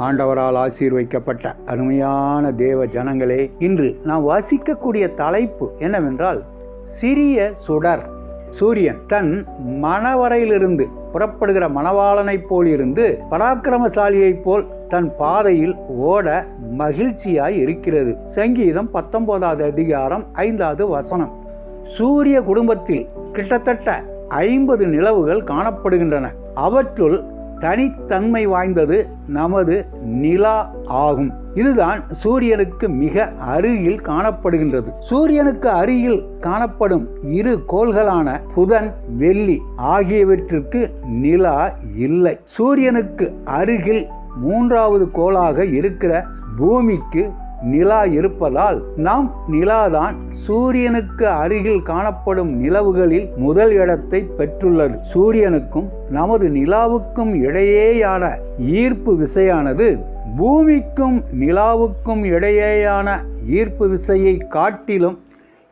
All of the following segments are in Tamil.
ஆண்டவரால் ஆசீர்வைக்கப்பட்ட அருமையான தேவ ஜனங்களே இன்று நாம் வாசிக்கக்கூடிய தலைப்பு என்னவென்றால் சிறிய சுடர். சூரியன் தன் மணவரையிலிருந்து புறப்படுகிற மணவாளனைப் போல் இருந்து பராக்கிரமசாலியைப் போல் தன் பாதையில் ஓட மகிழ்ச்சியாய் இருக்கிறது. சங்கீதம் பத்தொன்பதாவது அதிகாரம் ஐந்தாவது வசனம். சூரிய குடும்பத்தில் கிட்டத்தட்ட ஐம்பது நிலவுகள் காணப்படுகின்றன. அவற்றுள் தனித்தன்மை வாய்ந்தது நமது நிலா ஆகும். இதுதான் சூரியனுக்கு மிக அருகில் காணப்படுகின்றது. சூரியனுக்கு அருகில் காணப்படும் இரு கோள்களான புதன் வெள்ளி ஆகியவற்றிற்கு நிலா இல்லை. சூரியனுக்கு அருகில் மூன்றாவது கோளாக இருக்கிற பூமிக்கு நிலா இருப்பதால் நாம் நிலாதான் சூரியனுக்கு அருகில் காணப்படும் நிலவுகளில் முதல் இடத்தை பெற்றுள்ளது. சூரியனுக்கும் நமது நிலாவுக்கும் இடையேயான ஈர்ப்பு விசையானது பூமிக்கும் நிலாவுக்கும் இடையேயான ஈர்ப்பு விசையை காட்டிலும்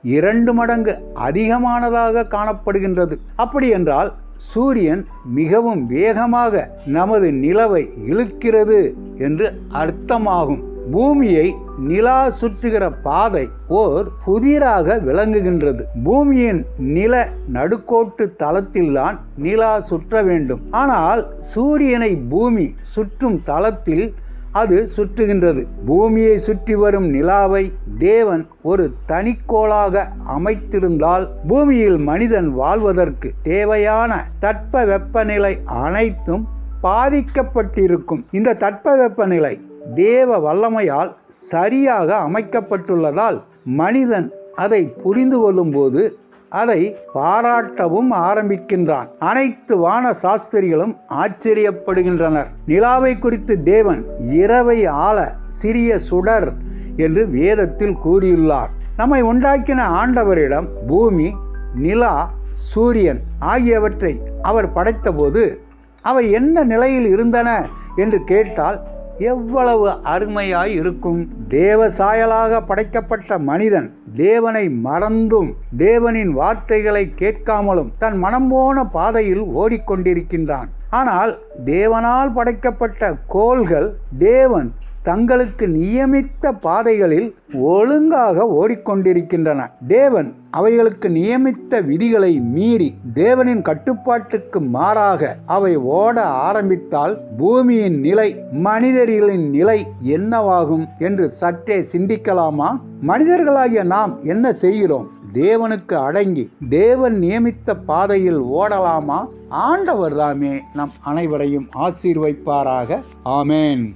இரண்டு மடங்கு அதிகமானதாக காணப்படுகின்றது. அப்படி என்றால் சூரியன் மிகவும் வேகமாக நமது நிலவை இழுக்கிறது என்று அர்த்தமாகும். பூமியை நிலா சுற்றுகிற பாதை ஓர் புதிராக விளங்குகின்றது. பூமியின் நில நடுக்கோட்டு தளத்தில்தான் நிலா சுற்ற வேண்டும். ஆனால் சூரியனை பூமி சுற்றும் தளத்தில் அது சுற்றுகின்றது. பூமியை சுற்றி வரும் நிலாவை தேவன் ஒரு தனிக்கோளாக அமைத்திருந்தால் பூமியில் மனிதன் வாழ்வதற்கு தேவையான தட்ப வெப்பநிலை அனைத்தும் பாதிக்கப்பட்டிருக்கும். இந்த தட்ப வெப்பநிலை தேவ வல்லமையால் சரியாக அமைக்கப்பட்டுள்ளதால் மனிதன் அதை புரிந்து கொள்ளும்போது அதை பாராட்டவும் ஆரம்பிக்கின்றான். அனைத்து வான சாஸ்திரிகளும் ஆச்சரியப்படுகின்றனர். நிலாவை குறித்து தேவன் இரவை ஆள சிறிய சுடர் என்று வேதத்தில் கூறியுள்ளார். நம்மை உண்டாக்கின ஆண்டவரிடம் பூமி நிலா சூரியன் ஆகியவற்றை அவர் படைத்தபோது அவை என்ன நிலையில் இருந்தன என்று கேட்டால் எவ்வளவு அருமையாய் இருக்கும். தேவ சாயலாக படைக்கப்பட்ட மனிதன் தேவனை மறந்தும் தேவனின் வார்த்தைகளை கேட்காமலும் தன் மனம் போன பாதையில் ஓடிக்கொண்டிருக்கின்றான். ஆனால் தேவனால் படைக்கப்பட்ட கோள்கள் தேவன் தங்களுக்கு நியமித்த பாதைகளில் ஒழுங்காக ஓடிக்கொண்டிருக்கின்றன. தேவன் அவைகளுக்கு நியமித்த விதிகளை மீறி தேவனின் கட்டுப்பாட்டுக்கு மாறாக அவை ஓட ஆரம்பித்தால் பூமியின் நிலை மனிதர்களின் நிலை என்னவாகும் என்று சற்றே சிந்திக்கலாமா? மனிதர்களாகிய நாம் என்ன செய்கிறோம்? தேவனுக்கு அடங்கி தேவன் நியமித்த பாதையில் ஓடலாமா? ஆண்டவர் தாமே நம் அனைவரையும் ஆசீர்வைப்பாராக. ஆமேன்.